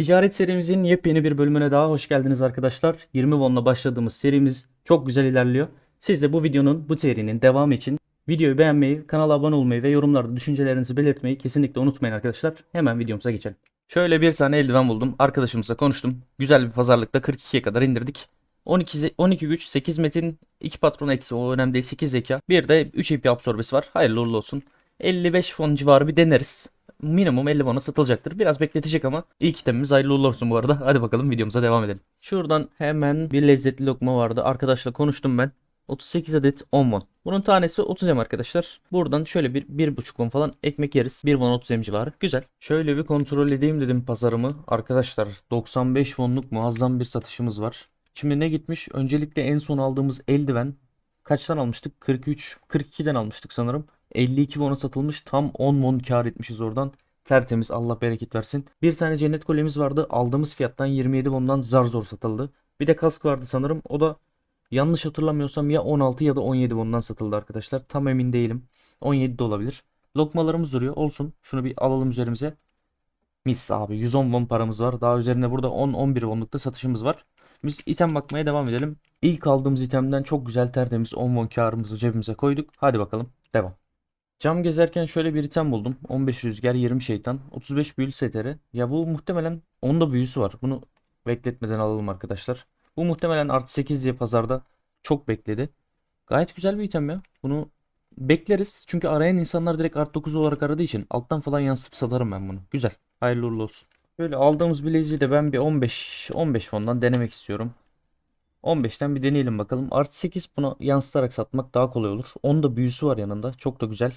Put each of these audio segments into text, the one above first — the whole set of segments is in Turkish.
Ticaret serimizin yepyeni bir bölümüne daha hoş geldiniz arkadaşlar. 20 won'la başladığımız serimiz çok güzel ilerliyor. Siz de bu videonun, bu serinin devamı için videoyu beğenmeyi, kanala abone olmayı ve yorumlarda düşüncelerinizi belirtmeyi kesinlikle unutmayın arkadaşlar. Hemen videomuza geçelim. Şöyle bir tane eldiven buldum. Arkadaşımızla konuştum. Güzel bir pazarlıkta 42'ye kadar indirdik. 12, ze- 12 güç, 8 metin, 2 patron eksi o önemli değil 8 zeka. Bir de 3 IP absorbesi var. Hayırlı uğurlu olsun. 55 fon civarı bir deneriz. Minimum 50 fona satılacaktır. Biraz bekletecek ama ilk itemimiz hayırlı uğurlu olsun bu arada. Hadi bakalım videomuza devam edelim. Şuradan hemen bir lezzetli lokma vardı. Arkadaşla konuştum ben. 38 adet 10 won. Bunun tanesi 30 em arkadaşlar. Buradan şöyle bir 1.5 won falan ekmek yeriz. 1 won 30 em civarı. Güzel. Şöyle bir kontrol edeyim dedim pazarımı. Arkadaşlar 95 wonluk muazzam bir satışımız var. Şimdi ne gitmiş? Öncelikle en son aldığımız eldiven kaçtan almıştık? 43, 42'den almıştık sanırım. 52 won'a satılmış. Tam 10 won kar etmişiz oradan. Tertemiz Allah bereket versin. Bir tane cennet kolyemiz vardı. Aldığımız fiyattan 27 won'dan zar zor satıldı. Bir de kask vardı sanırım. O da yanlış hatırlamıyorsam ya 16 ya da 17 won'dan satıldı arkadaşlar. Tam emin değilim. 17 de olabilir. Lokmalarımız duruyor. Olsun. Şunu bir alalım üzerimize. Mis abi 110 won paramız var. Daha üzerine burada 10-11 wonluk da satışımız var. Biz item bakmaya devam edelim. İlk aldığımız itemden çok güzel tertemiz 10 won karımızı cebimize koyduk. Hadi bakalım devam. Cam gezerken şöyle bir item buldum. 15 rüzgar 20 şeytan 35 büyülü STR. Ya bu muhtemelen onda büyüsü var. Bunu bekletmeden alalım arkadaşlar. Bu muhtemelen artı 8 diye pazarda çok bekledi. Gayet güzel bir item ya. Bunu bekleriz. Çünkü arayan insanlar direkt artı 9 olarak aradığı için alttan falan yansıtıp satarım ben bunu. Güzel. Hayırlı uğurlu olsun. Böyle aldığımız bileziği de ben bir 15 15 fondan denemek istiyorum. 15'ten bir deneyelim bakalım. Artı 8 buna yansıtarak satmak daha kolay olur. Onun da büyüsü var yanında. Çok da güzel.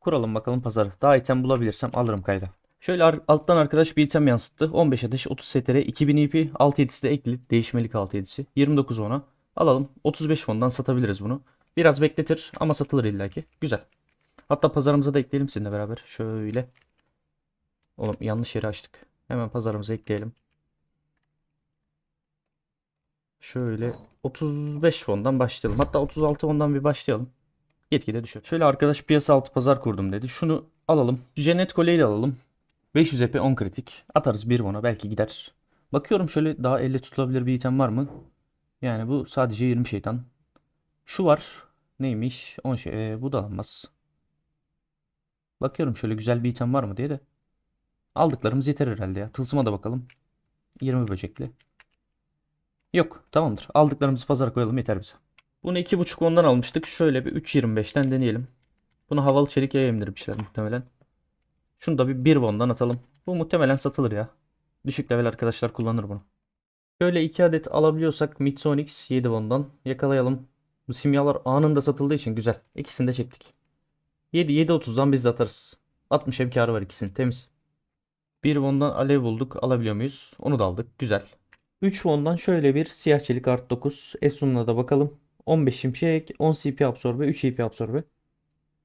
Kuralım bakalım pazarı. Daha item bulabilirsem alırım kayda. Şöyle alttan arkadaş bir item yansıttı. 15 ateş 30 STR 2000 IP 6 7'si de ekli. Değişmelik 6 7'si. 29 ona. Alalım. 35 fondan satabiliriz bunu. Biraz bekletir ama satılır illaki. Güzel. Hatta pazarımıza da ekleyelim sizinle beraber. Şöyle. Oğlum yanlış yeri açtık. Hemen pazarımıza ekleyelim. Şöyle 35 fondan başlayalım. Hatta 36 fondan bir başlayalım. Gitgide düşüyor. Şöyle arkadaş piyasa altı pazar kurdum dedi. Şunu alalım. Cennet kolyeyi alalım. 500 EP 10 kritik. Atarız bir bona belki gider. Bakıyorum şöyle daha elle tutulabilir bir item var mı? Yani bu sadece 20 şeytan. Şu var. Neymiş? 10 şey. e, bu da alınmaz. Bakıyorum şöyle güzel bir item var mı diye de. Aldıklarımız yeter herhalde ya. Tılsıma da bakalım. 20 böcekli. Yok tamamdır. Aldıklarımızı pazara koyalım yeter bize. Bunu 2.5 ondan almıştık. Şöyle bir 3.25'ten deneyelim. Bunu havalı çelik yaya muhtemelen. Şunu da bir 1 won'dan atalım. Bu muhtemelen satılır ya. Düşük level arkadaşlar kullanır bunu. Şöyle 2 adet alabiliyorsak Mitsonix 7 won'dan yakalayalım. Bu simyalar anında satıldığı için güzel. İkisini de çektik. 7 7.30'dan biz de atarız. 60 ev karı var ikisinin temiz. 1 won'dan alev bulduk. Alabiliyor muyuz? Onu da aldık. Güzel. 3 won'dan şöyle bir siyah çelik art 9. Esun'la da bakalım. 15 şimşek, 10 CP absorbe, 3 EP absorbe.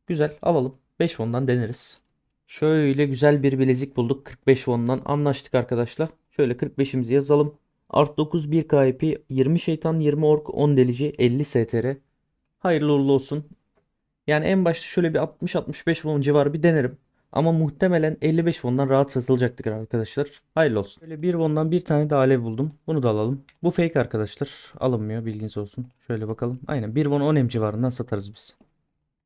Güzel alalım. 5 won'dan deneriz. Şöyle güzel bir bilezik bulduk. 45 won'dan anlaştık arkadaşlar. Şöyle 45'imizi yazalım. Art 9 1 KP, 20 şeytan, 20 ork, 10 delici, 50 STR. Hayırlı uğurlu olsun. Yani en başta şöyle bir 60-65 won civarı bir denerim. Ama muhtemelen 55 won'dan rahat satılacaktır arkadaşlar. Hayırlı olsun. Böyle 1 won'dan bir tane de alev buldum. Bunu da alalım. Bu fake arkadaşlar. Alınmıyor bilginiz olsun. Şöyle bakalım. Aynen 1 won 10 em civarından satarız biz.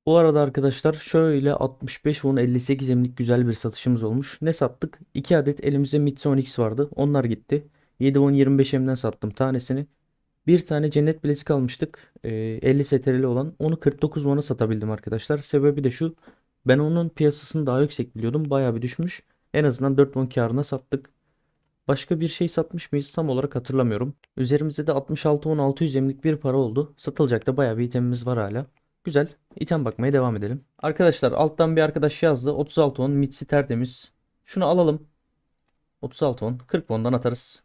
Bu arada arkadaşlar şöyle 65 won 58 emlik güzel bir satışımız olmuş. Ne sattık? 2 adet elimizde Mitsonix vardı. Onlar gitti. 7 won 25 emden sattım tanesini. Bir tane cennet bilezik almıştık. Ee, 50 STR'li olan. Onu 49 won'a satabildim arkadaşlar. Sebebi de şu. Ben onun piyasasını daha yüksek biliyordum. Bayağı bir düşmüş. En azından 4 won karına sattık. Başka bir şey satmış mıyız tam olarak hatırlamıyorum. Üzerimizde de 66 won 600 emlik bir para oldu. Satılacak da bayağı bir itemimiz var hala. Güzel. İtem bakmaya devam edelim. Arkadaşlar alttan bir arkadaş yazdı. 36 won Mitsi tertemiz. Şunu alalım. 36 won. 40 won'dan atarız.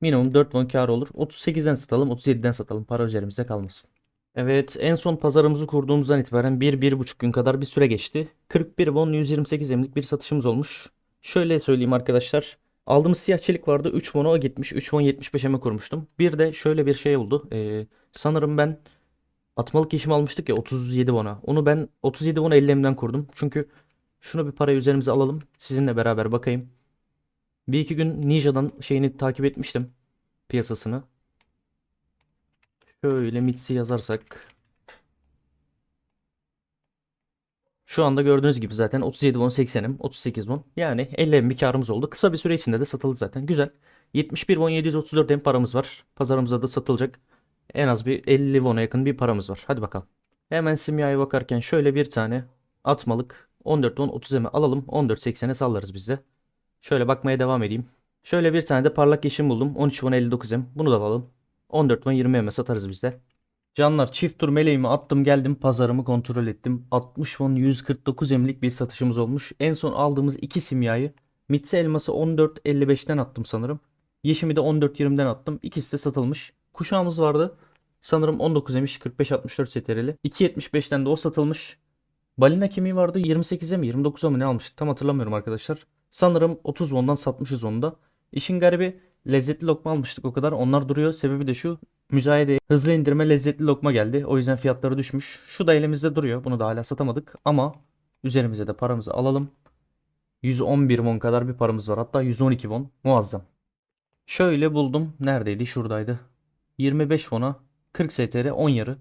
Minimum 4 won kar olur. 38'den satalım. 37'den satalım. Para üzerimizde kalmasın. Evet en son pazarımızı kurduğumuzdan itibaren 1-1,5 gün kadar bir süre geçti. 41 won 128 emlik bir satışımız olmuş. Şöyle söyleyeyim arkadaşlar. Aldığımız siyah çelik vardı. 3 won'a o gitmiş. 3 won 75 eme kurmuştum. Bir de şöyle bir şey oldu. Ee, sanırım ben atmalık işimi almıştık ya 37 won'a. Onu ben 37 won 50 emden kurdum. Çünkü şunu bir para üzerimize alalım. Sizinle beraber bakayım. Bir iki gün Ninja'dan şeyini takip etmiştim. Piyasasını. Şöyle Mitsi yazarsak. Şu anda gördüğünüz gibi zaten 37 won 80'im 38 won. Yani 50 em bir karımız oldu. Kısa bir süre içinde de satıldı zaten. Güzel. 71 won 734 em paramız var. Pazarımızda da satılacak. En az bir 50 won'a yakın bir paramız var. Hadi bakalım. Hemen simyaya bakarken şöyle bir tane atmalık 14 won 30 em'e alalım. 14.80'e sallarız biz de. Şöyle bakmaya devam edeyim. Şöyle bir tane de parlak yeşim buldum. 13 won 59 em. Bunu da alalım. 14 won 20 em'e satarız biz de. Canlar çift tur meleğimi attım geldim pazarımı kontrol ettim. 60 won 149 emlik bir satışımız olmuş. En son aldığımız iki simyayı Mitsi elması 14.55'ten attım sanırım. Yeşimi de 14.20'den attım. İkisi de satılmış. Kuşağımız vardı. Sanırım 19 emiş 45-64 STR'li. 2.75'ten de o satılmış. Balina kemiği vardı 28'e mi 29'a mı ne almıştık tam hatırlamıyorum arkadaşlar. Sanırım 30 won'dan satmışız onu da. İşin garibi lezzetli lokma almıştık o kadar. Onlar duruyor. Sebebi de şu. Müzayede hızlı indirme lezzetli lokma geldi. O yüzden fiyatları düşmüş. Şu da elimizde duruyor. Bunu da hala satamadık. Ama üzerimize de paramızı alalım. 111 won kadar bir paramız var. Hatta 112 won. Muazzam. Şöyle buldum. Neredeydi? Şuradaydı. 25 won'a 40 STR 10 yarı.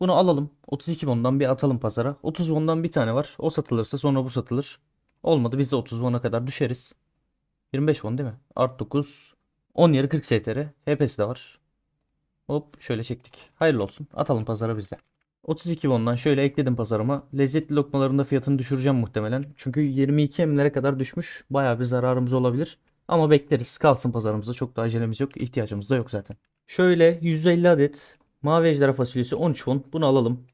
Bunu alalım. 32 won'dan bir atalım pazara. 30 won'dan bir tane var. O satılırsa sonra bu satılır. Olmadı biz de 30 won'a kadar düşeriz. 25 won değil mi? Art 9. 10 yarı 40 STR. HP'si de var. Hop şöyle çektik. Hayırlı olsun. Atalım pazara bizde. 32 won'dan şöyle ekledim pazarıma. Lezzetli lokmalarında fiyatını düşüreceğim muhtemelen. Çünkü 22 emlere kadar düşmüş. Bayağı bir zararımız olabilir. Ama bekleriz. Kalsın pazarımızda. Çok da acelemiz yok. İhtiyacımız da yok zaten. Şöyle 150 adet mavi ejderha fasulyesi 13 won. Bunu alalım.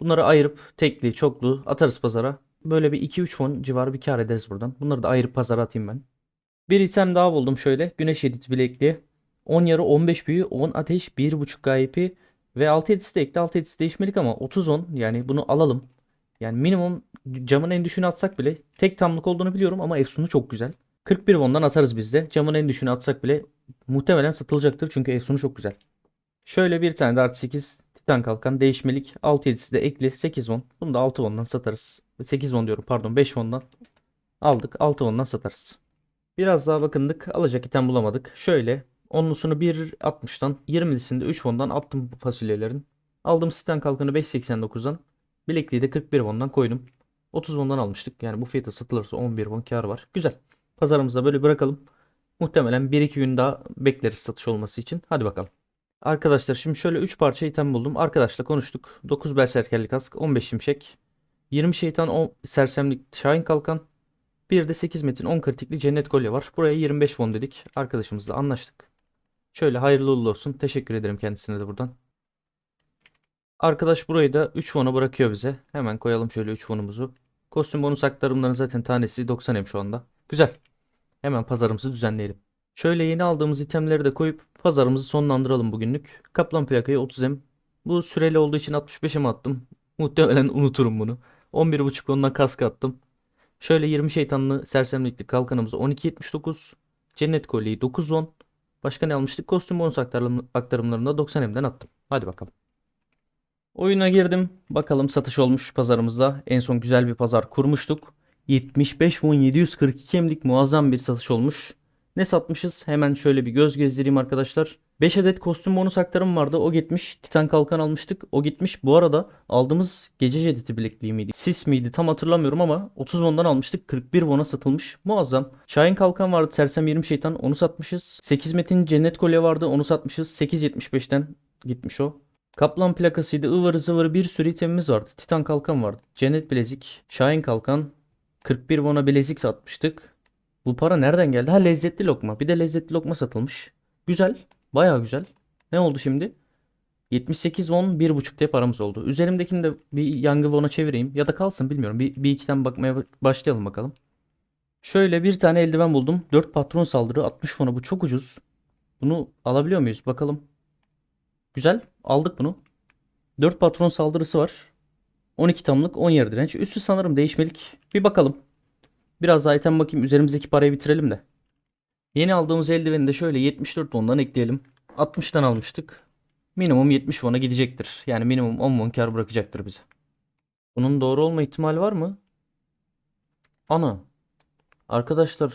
Bunları ayırıp tekli, çoklu atarız pazara. Böyle bir 2-3 won civarı bir kar ederiz buradan. Bunları da ayırıp pazara atayım ben. Bir item daha buldum şöyle. Güneş edit bilekliği. 10 yarı 15 büyü 10 ateş 1.5 gaypi ve 6 yedisi de ekli 6 yedisi değişmelik ama 30 10 yani bunu alalım. Yani minimum camın en düşüğünü atsak bile tek tamlık olduğunu biliyorum ama efsunu çok güzel. 41 won'dan atarız biz de. Camın en düşüğünü atsak bile muhtemelen satılacaktır çünkü efsunu çok güzel. Şöyle bir tane de artı 8 titan kalkan değişmelik 6 yedisi de ekli 8 won. Bunu da 6 won'dan satarız. 8 won diyorum pardon 5 won'dan aldık 6 won'dan satarız. Biraz daha bakındık alacak item bulamadık. Şöyle Onlusunu 1.60'dan 20'lisinde 3 won'dan attım bu fasulyelerin. Aldım Titan kalkanı 5.89'dan. Bilekliği de 41 won'dan koydum. 30 won'dan almıştık. Yani bu fiyata satılırsa 11 won kar var. Güzel. Pazarımızda böyle bırakalım. Muhtemelen 1-2 gün daha bekleriz satış olması için. Hadi bakalım. Arkadaşlar şimdi şöyle 3 parça item buldum. Arkadaşla konuştuk. 9 berserkerlik kask, 15 şimşek, 20 şeytan, 10 sersemlik şahin kalkan, bir de 8 metin 10 kritikli cennet kolye var. Buraya 25 won dedik. Arkadaşımızla anlaştık. Şöyle hayırlı uğurlu olsun. Teşekkür ederim kendisine de buradan. Arkadaş burayı da 3 won'a bırakıyor bize. Hemen koyalım şöyle 3 won'umuzu. Kostüm bonus aktarımların zaten tanesi 90 hem şu anda. Güzel. Hemen pazarımızı düzenleyelim. Şöyle yeni aldığımız itemleri de koyup pazarımızı sonlandıralım bugünlük. Kaplan plakayı 30 hem. Bu süreli olduğu için 65 hem attım. Muhtemelen unuturum bunu. 11.5 ondan kask attım. Şöyle 20 şeytanlı sersemlikli kalkanımız 12.79. Cennet kolyeyi 9 won. Başka ne almıştık? Kostüm bonus aktarım, aktarımlarında 90 M'den attım. Hadi bakalım. Oyuna girdim. Bakalım satış olmuş pazarımızda. En son güzel bir pazar kurmuştuk. 75 won 742 M'lik muazzam bir satış olmuş. Ne satmışız? Hemen şöyle bir göz gezdireyim arkadaşlar. 5 adet kostüm bonus aktarım vardı. O gitmiş. Titan kalkan almıştık. O gitmiş. Bu arada aldığımız gece jediti bilekliği miydi? Sis miydi? Tam hatırlamıyorum ama 30 won'dan almıştık. 41 won'a satılmış. Muazzam. Şahin kalkan vardı. Sersem 20 şeytan. Onu satmışız. 8 metin cennet kolye vardı. Onu satmışız. 8.75'ten gitmiş o. Kaplan plakasıydı. ıvır zıvır bir sürü itemimiz vardı. Titan kalkan vardı. Cennet bilezik. Şahin kalkan. 41 won'a bilezik satmıştık. Bu para nereden geldi? Ha lezzetli lokma. Bir de lezzetli lokma satılmış. Güzel. Baya güzel. Ne oldu şimdi? 78 won 1.5 diye paramız oldu. Üzerimdekini de bir yangı won'a çevireyim. Ya da kalsın bilmiyorum. Bir, bir ikiden bakmaya başlayalım bakalım. Şöyle bir tane eldiven buldum. 4 patron saldırı 60 won'a bu çok ucuz. Bunu alabiliyor muyuz? Bakalım. Güzel. Aldık bunu. 4 patron saldırısı var. 12 tamlık 10 yer direnç. Üstü sanırım değişmelik. Bir bakalım. Biraz daha item bakayım. Üzerimizdeki parayı bitirelim de. Yeni aldığımız eldiveni de şöyle 74 won'dan ekleyelim. 60'tan almıştık. Minimum 70 won'a gidecektir. Yani minimum 10 won kar bırakacaktır bize. Bunun doğru olma ihtimali var mı? Ana. Arkadaşlar.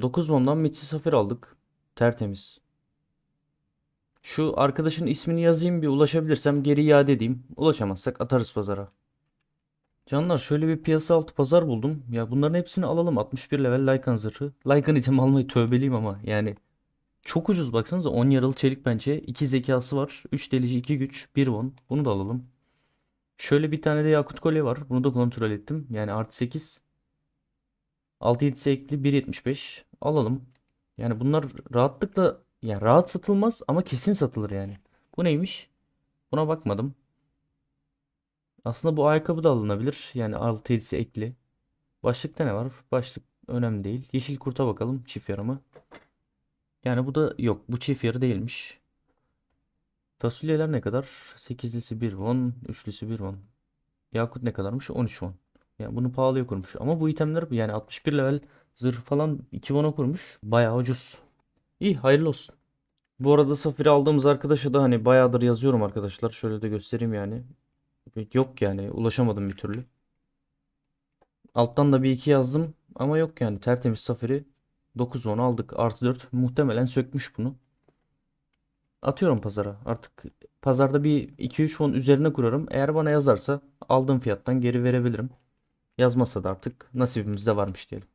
9 won'dan Mitsi Safir aldık. Tertemiz. Şu arkadaşın ismini yazayım bir ulaşabilirsem geri iade edeyim. Ulaşamazsak atarız pazara. Canlar şöyle bir piyasa altı pazar buldum. Ya bunların hepsini alalım. 61 level Lycan zırhı. Lycan item almayı tövbeliyim ama yani. Çok ucuz baksanıza 10 yaralı çelik pençe. 2 zekası var. 3 delici 2 güç 1 won. Bunu da alalım. Şöyle bir tane de yakut kolye var. Bunu da kontrol ettim. Yani artı 8. 6 7'si ekli 1.75. Alalım. Yani bunlar rahatlıkla yani rahat satılmaz ama kesin satılır yani. Bu neymiş? Buna bakmadım. Aslında bu ayakkabı da alınabilir. Yani 6-7'si ekli. Başlıkta ne var? Başlık önemli değil. Yeşil kurta bakalım. Çift yarı mı? Yani bu da yok. Bu çift yarı değilmiş. Fasulyeler ne kadar? 8'lisi 1 won. 3'lüsü 1 won. Yakut ne kadarmış? 13 won. Yani bunu pahalıya kurmuş. Ama bu itemler yani 61 level zırh falan 2 won'a kurmuş. Bayağı ucuz. İyi hayırlı olsun. Bu arada Safir'i aldığımız arkadaşa da hani bayağıdır yazıyorum arkadaşlar. Şöyle de göstereyim yani. Yok yani ulaşamadım bir türlü. Alttan da bir iki yazdım ama yok yani tertemiz Safir'i 9 10 aldık artı 4 muhtemelen sökmüş bunu. Atıyorum pazara artık pazarda bir 2-3 won üzerine kurarım. Eğer bana yazarsa aldığım fiyattan geri verebilirim. Yazmazsa da artık nasibimizde varmış diyelim.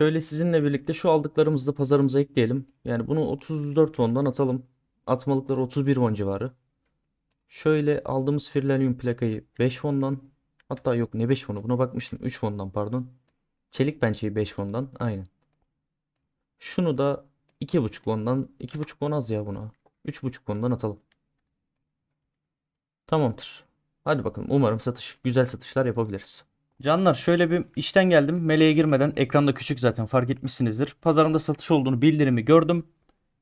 Şöyle sizinle birlikte şu aldıklarımızı da pazarımıza ekleyelim. Yani bunu 34 won'dan atalım. Atmalıkları 31 won civarı. Şöyle aldığımız Firlanium plakayı 5 won'dan hatta yok ne 5 won'u buna bakmıştım 3 won'dan pardon. Çelik pençeyi 5 won'dan aynen. Şunu da 2.5 won'dan 2.5 won az ya buna. 3.5 won'dan atalım. Tamamdır. Hadi bakalım umarım satış güzel satışlar yapabiliriz. Canlar şöyle bir işten geldim. Meleğe girmeden ekranda küçük zaten fark etmişsinizdir. Pazarımda satış olduğunu bildirimi gördüm.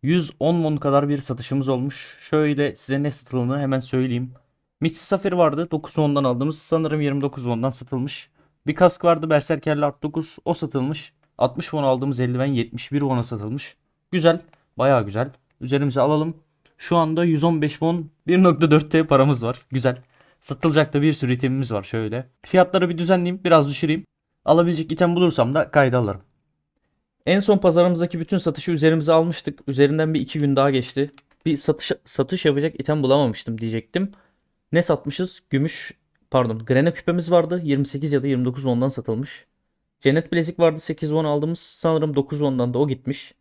110 won kadar bir satışımız olmuş. Şöyle size ne satıldığını hemen söyleyeyim. Mitsi Safir vardı. 9 won'dan aldığımız. Sanırım 29 won'dan satılmış. Bir kask vardı. Berserkerli Art 9. O satılmış. 60 won aldığımız eldiven 71 won'a satılmış. Güzel. Bayağı güzel. Üzerimize alalım. Şu anda 115 won 1.4T paramız var. Güzel. Satılacak da bir sürü itemimiz var şöyle. Fiyatları bir düzenleyeyim. Biraz düşüreyim. Alabilecek item bulursam da kayda alırım. En son pazarımızdaki bütün satışı üzerimize almıştık. Üzerinden bir iki gün daha geçti. Bir satış satış yapacak item bulamamıştım diyecektim. Ne satmışız? Gümüş pardon grene küpemiz vardı. 28 ya da 29 ondan satılmış. Cennet bilezik vardı 8 won aldığımız. Sanırım 9 ondan da o gitmiş.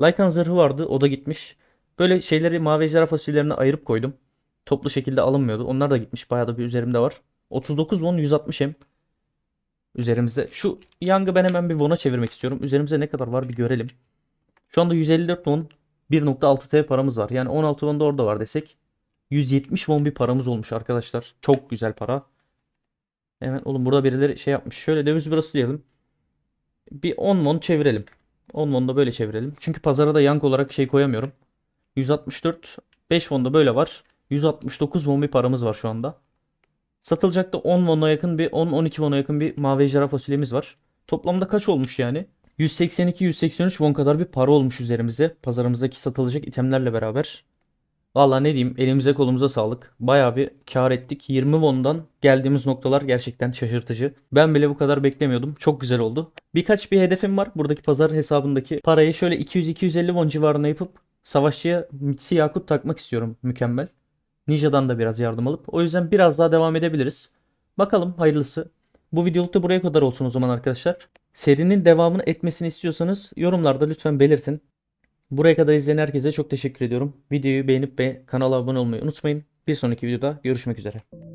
Lycan zırhı vardı o da gitmiş. Böyle şeyleri mavi ejderha fasulyelerine ayırıp koydum. Toplu şekilde alınmıyordu. Onlar da gitmiş. Bayağı da bir üzerimde var. 39 won 160 hem. Üzerimizde. Şu Yang'ı ben hemen bir Won'a çevirmek istiyorum. Üzerimize ne kadar var bir görelim. Şu anda 154 won 1.6 T paramız var. Yani 16 won da orada var desek. 170 won bir paramız olmuş arkadaşlar. Çok güzel para. Hemen oğlum burada birileri şey yapmış. Şöyle döviz burası diyelim. Bir 10 won çevirelim. 10 won da böyle çevirelim. Çünkü pazara da Yang olarak şey koyamıyorum. 164 5 won da böyle var. 169 won bir paramız var şu anda. Satılacak da 10 won'a yakın bir 10-12 won'a yakın bir mavi ejderha fasulyemiz var. Toplamda kaç olmuş yani? 182-183 won kadar bir para olmuş üzerimize. Pazarımızdaki satılacak itemlerle beraber. Valla ne diyeyim elimize kolumuza sağlık. Baya bir kar ettik. 20 won'dan geldiğimiz noktalar gerçekten şaşırtıcı. Ben bile bu kadar beklemiyordum. Çok güzel oldu. Birkaç bir hedefim var. Buradaki pazar hesabındaki parayı şöyle 200-250 won civarına yapıp savaşçıya Mitsi Yakut takmak istiyorum. Mükemmel. Ninja'dan da biraz yardım alıp. O yüzden biraz daha devam edebiliriz. Bakalım hayırlısı. Bu videoluk da buraya kadar olsun o zaman arkadaşlar. Serinin devamını etmesini istiyorsanız yorumlarda lütfen belirtin. Buraya kadar izleyen herkese çok teşekkür ediyorum. Videoyu beğenip ve kanala abone olmayı unutmayın. Bir sonraki videoda görüşmek üzere.